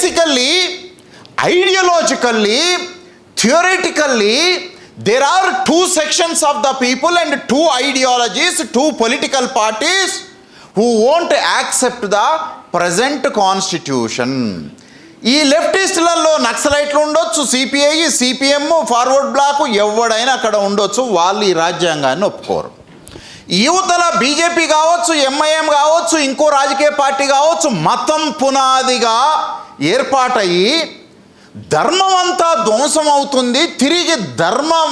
Basically ideologically theoretically there are two sections of the people and two ideologies, two political parties who won't accept the present constitution. ఈ లెఫ్టిస్టులలో నక్సలైట్లు ఉండొచ్చు CPI CPM forward black ఎవడైనా అక్కడ ఉండొచ్చు వాళ్ళు ఈ రాజ్యాంగాన్ని ఒప్పుకోరు యువతల బీజేపీ కావచ్చు ఎంఐఎం కావచ్చు ఇంకో రాజకీయ పార్టీ కావచ్చు మతం పునాదిగా ఏర్పాటయ్యి ధర్మం అంతా ధ్వంసం అవుతుంది తిరిగి ధర్మం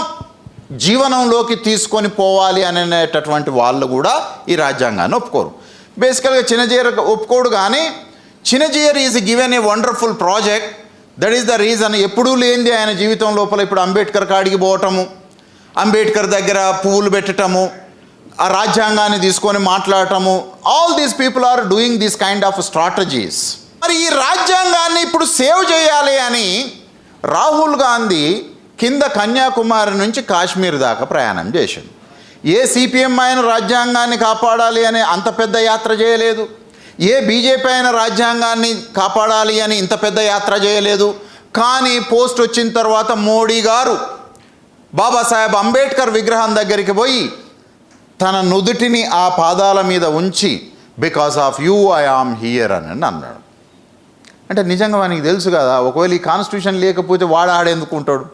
జీవనంలోకి తీసుకొని పోవాలి అనేటటువంటి వాళ్ళు కూడా ఈ రాజ్యాంగాన్ని ఒప్పుకోరు. బేసికల్గా చిన్నజీయర్ ఒప్పుకోడు కానీ Chinnajeeyar is given a wonderful project that is the reason ఎప్పుడూ లేనిది ఆయన జీవితం లోపల ఇప్పుడు అంబేద్కర్ కాడికి పోవటము అంబేద్కర్ దగ్గర పువ్వులు పెట్టటము ఆ రాజ్యాంగాన్ని తీసుకొని మాట్లాడటము. All these people are doing these kind of strategies మరి ఈ రాజ్యాంగాన్ని ఇప్పుడు సేవ్ చేయాలి అని రాహుల్ గాంధీ కింద కన్యాకుమారి నుంచి కాశ్మీర్ దాకా ప్రయాణం చేశాడు. ఏ సిపిఎం ఆయన రాజ్యాంగాన్ని కాపాడాలి అని అంత పెద్ద యాత్ర చేయలేదు? ఏ బీజేపీ అయిన రాజ్యాంగాన్ని కాపాడాలి అని ఇంత పెద్ద యాత్ర చేయలేదు? కానీ పోస్ట్ వచ్చిన తర్వాత మోడీ గారు బాబాసాహెబ్ అంబేద్కర్ విగ్రహం దగ్గరికి పోయి తన నుదుటిని ఆ పాదాల మీద ఉంచి because of you I am here అని అన్నాడు. అంటే నిజంగా వానికి తెలుసు కదా ఒకవేళ ఈ కాన్స్టిట్యూషన్ లేకపోతే వాడు ఆడేందుకు ఉంటాడు?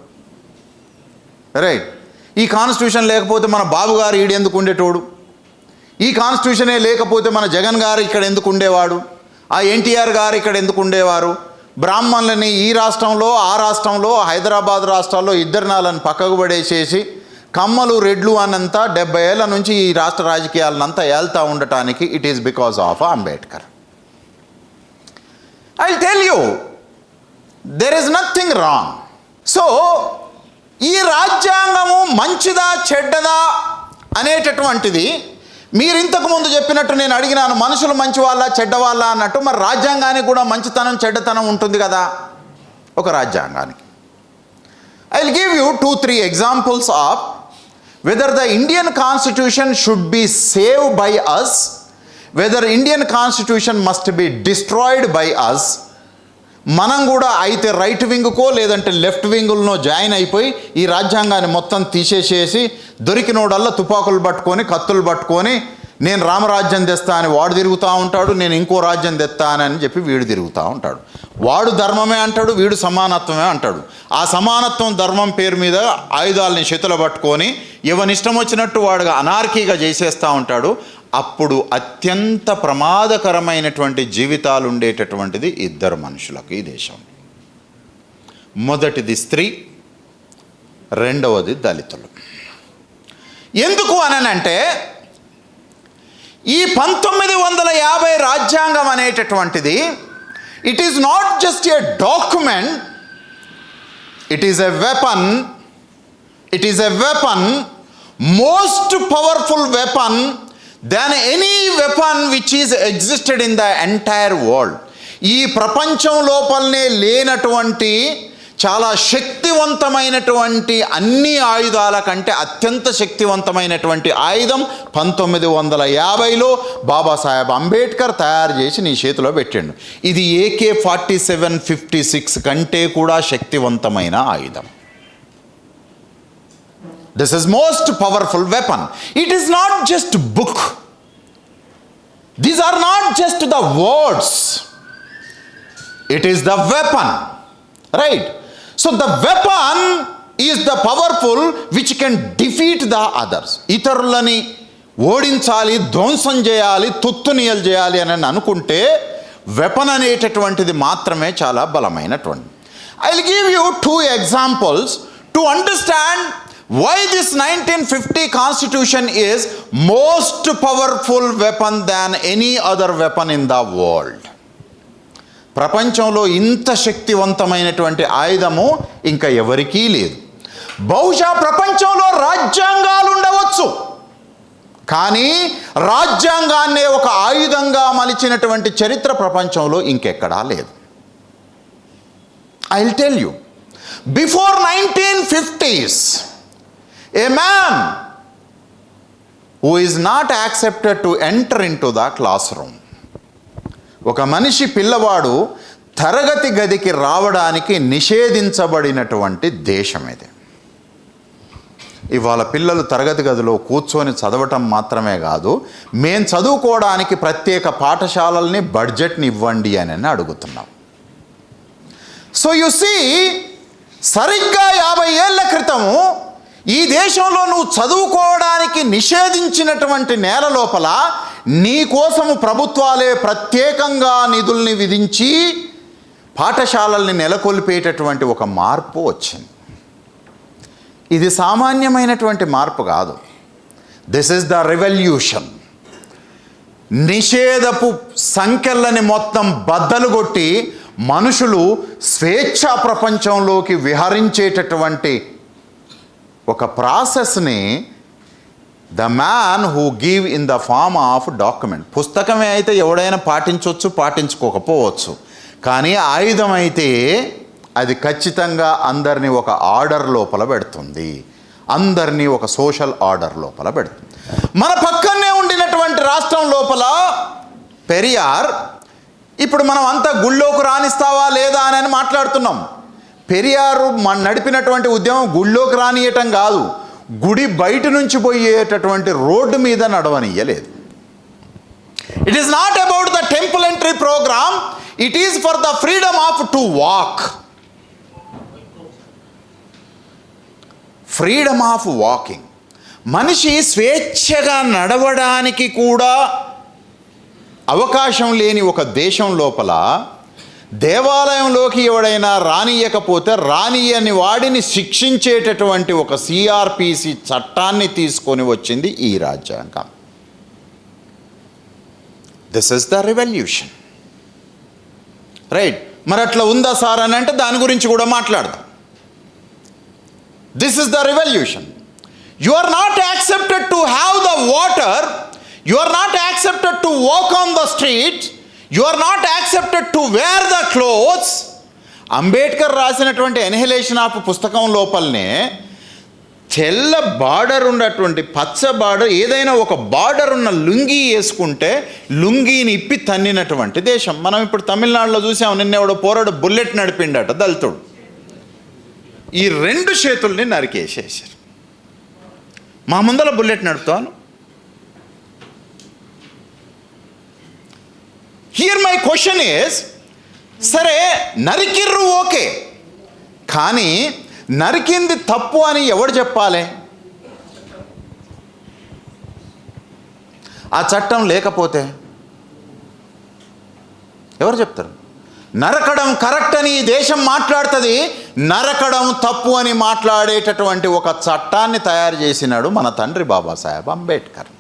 రైట్ ఈ కాన్స్టిట్యూషన్ లేకపోతే మన బాబు గారు ఈడెందుకు ఉండేటోడు? ఈ కాన్స్టిట్యూషనే లేకపోతే మన జగన్ గారు ఇక్కడ ఎందుకు ఉండేవాడు? ఆ ఎన్టీఆర్ గారు ఇక్కడ ఎందుకు ఉండేవారు? బ్రాహ్మణులని ఈ రాష్ట్రంలో ఆ రాష్ట్రంలో హైదరాబాద్ రాష్ట్రాల్లో ఇద్దరు నాలని పక్కకు పడేసేసి కమ్మలు రెడ్లు అన్నంత డెబ్బై ఏళ్ళ నుంచి ఈ రాష్ట్ర రాజకీయాలనంతా ఏళ్తా ఉండటానికి it is because of Ambedkar I tell you there is nothing wrong so ఈ రాజ్యాంగము మంచిదా చెడ్డదా అనేటటువంటిది మీరు ఇంతకు ముందు చెప్పినట్టు నేను అడిగినాను మనుషులు మంచివాళ్ళ చెడ్డవాళ్ళ అన్నట్టు. మరి రాజ్యాంగానికి కూడా మంచితనం చెడ్డతనం ఉంటుంది కదా ఒక రాజ్యాంగానికి. I will give you two three examples of whether the Indian constitution should be save by us whether Indian constitution must be destroyed by us మనం కూడా అయితే రైట్ వింగ్కో లేదంటే లెఫ్ట్ వింగులనో జాయిన్ అయిపోయి ఈ రాజ్యాంగాన్ని మొత్తం తీసేసేసి దొరికినోడల్లా తుపాకులు పట్టుకొని కత్తులు పట్టుకొని నేను రామరాజ్యం తెస్తా అని వాడు తిరుగుతూ ఉంటాడు నేను ఇంకో రాజ్యం తెస్తానని చెప్పి వీడు తిరుగుతూ ఉంటాడు. వాడు ధర్మమే అంటాడు వీడు సమానత్వమే అంటాడు. ఆ సమానత్వం ధర్మం పేరు మీద ఆయుధాలని చేతులు పట్టుకొని ఎవనిష్టం వచ్చినట్టు వాడుగా అనార్కీగా చేసేస్తూ ఉంటాడు అప్పుడు అత్యంత ప్రమాదకరమైనటువంటి జీవితాలు ఉండేటటువంటిది ఇద్దరు మనుషులకు ఈ దేశం. మొదటిది స్త్రీ రెండవది దళితులు. ఎందుకు అనంటే ఈ పంతొమ్మిది వందల యాభై రాజ్యాంగం అనేటటువంటిది it is not just a document it is a weapon it is a weapon most powerful weapon than any weapon which is existed in the entire world ఈ ప్రపంచం లోపలనే లేనటువంటి చాలా శక్తివంతమైనటువంటి అన్ని ఆయుధాల కంటే అత్యంత శక్తివంతమైనటువంటి ఆయుధం పంతొమ్మిది వందల యాభైలో బాబాసాహెబ్ అంబేద్కర్ తయారు చేసి నీ చేతిలో పెట్టిండు. ఇది AK forty seven fifty six కంటే కూడా శక్తివంతమైన ఆయుధం. This is most powerful weapon it is not just book these are not just the words it is the weapon right so the weapon is the powerful which can defeat the others ఇతరులని ఓడించాలి ధ్వంసం చేయాలి తుత్తునియల్ చేయాలి అని అనుకుంటే weapon అనేటటువంటిది మాత్రమే చాలా బలమైనటువంటి. I will give you two examples to understand why this nineteen fifty constitution is most powerful weapon than any other weapon in the world ప్రపంచంలో ఇంత శక్తివంతమైనటువంటి ఆయుధము ఇంకా ఎవరికీ లేదు. బహుశా ప్రపంచంలో రాజ్యాంగాలు ఉండవచ్చు. కానీ రాజ్యాంగాన్నే ఒక ఆయుధంగా మలిచినటువంటి చరిత్ర ప్రపంచంలో ఇంకెక్కడా లేదు. I will tell you before nineteen fifties a man who is not accepted to enter in to the class room ఒక మనిషి పిల్లవాడు తరగతి గదికి రావడానికి నిషేధించబడినటువంటి దేశం ఇది. ఇవాళ పిల్లలు తరగతి గదిలో కూర్చొని చదవటం మాత్రమే కాదు మేము చదువుకోవడానికి ప్రత్యేక పాఠశాలల్ని బడ్జెట్ని ఇవ్వండి అని అడుగుతున్నాం. సో యు సీ సరిగ్గా యాభై ఏళ్ళ క్రితము ఈ దేశంలో నువ్వు చదువుకోవడానికి నిషేధించినటువంటి నేల లోపల నీకోసము ప్రభుత్వాలే ప్రత్యేకంగా నిధుల్ని విధించి పాఠశాలల్ని నెలకొల్పేటటువంటి ఒక మార్పు వచ్చింది. ఇది సామాన్యమైనటువంటి మార్పు కాదు. దిస్ ఇస్ ద రెవల్యూషన్ నిషేధపు సంఖ్యలని మొత్తం బద్దలు కొట్టి మనుషులు స్వేచ్ఛా ప్రపంచంలోకి విహరించేటటువంటి ఒక ప్రాసెస్ని the man who give in the form of document. పుస్తకమే అయితే ఎవడైనా పాటించవచ్చు పాటించుకోకపోవచ్చు. కానీ ఆయుధం అయితే అది ఖచ్చితంగా అందరినీ ఒక ఆర్డర్ లోపల పెడుతుంది. అందరినీ ఒక సోషల్ ఆర్డర్ లోపల పెడుతుంది. మన పక్కనే ఉండినటువంటి రాష్ట్రం లోపల పెరియార్ ఇప్పుడు మనం అంతా గుళ్ళోకి రాణిస్తావా లేదా అని మాట్లాడుతున్నాం. పెరియారు మన నడిపినటువంటి ఉద్యమం గుళ్ళోకి రానియటం కాదు గుడి బయట నుంచి పోయేటటువంటి రోడ్డు మీద నడవనియలేదు it is not about the temple entry program it is for the freedom of to walk freedom of walking మనిషి స్వేచ్ఛగా నడవడానికి కూడా అవకాశం లేని ఒక దేశం లోపల దేవాలయంలోకి ఎవడైనా రానియకపోతే రానియని వాడిని శిక్షించేటటువంటి ఒక సిఆర్పిసి చట్టాన్ని తీసుకొని వచ్చింది ఈ రాజ్యాంగం. This is the revolution right మరి అట్లా ఉందా సార్ అని అంటే దాని గురించి కూడా మాట్లాడదాం. This is the revolution you are not accepted to have the water you are not accepted to walk on the street you are not accepted to wear the clothes Ambedkar రాసినటువంటి annihilation of పుస్తకం లోపలనే తెల్ల border ఉన్నటువంటి పచ్చ border ఏదైనా ఒక border ఉన్న లుంగీ వేసుకుంటే లుంగీని ఇప్పి తన్నినటువంటి దేశం. మనం ఇప్పుడు తమిళనాడులో చూసాం నిన్న పోరాడు బుల్లెట్ నడిపిండట దళితుడు. ఈ రెండు చేతుల్ని నరికేసేసారు మా ముందర బుల్లెట్ నడుపుతాను. హియర్ మై క్వశ్చన్ ఈజ్ సరే నరికిర్రు ఓకే. కానీ నరికింది తప్పు అని ఎవడు చెప్పాలి? ఆ చట్టం లేకపోతే? ఎవరు చెప్తారు? నరకడం కరెక్ట్ అని ఈ దేశం మాట్లాడుతుంది నరకడం తప్పు అని మాట్లాడేటటువంటి ఒక చట్టాన్ని తయారు చేసినాడు మన తండ్రి బాబాసాహెబ్ అంబేద్కర్.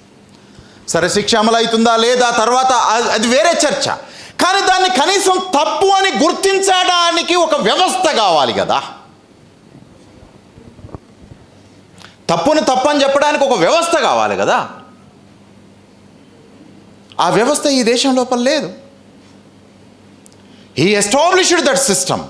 సరే శిక్ష అమలవుతుందా లేదా? తర్వాత అది వేరే చర్చ. కానీ దాన్ని కనీసం తప్పు అని గుర్తించడానికి ఒక వ్యవస్థ కావాలి కదా. తప్పుని తప్పు అని చెప్పడానికి ఒక వ్యవస్థ కావాలి కదా. ఆ వ్యవస్థ ఈ దేశం లోపల లేదు. He established that system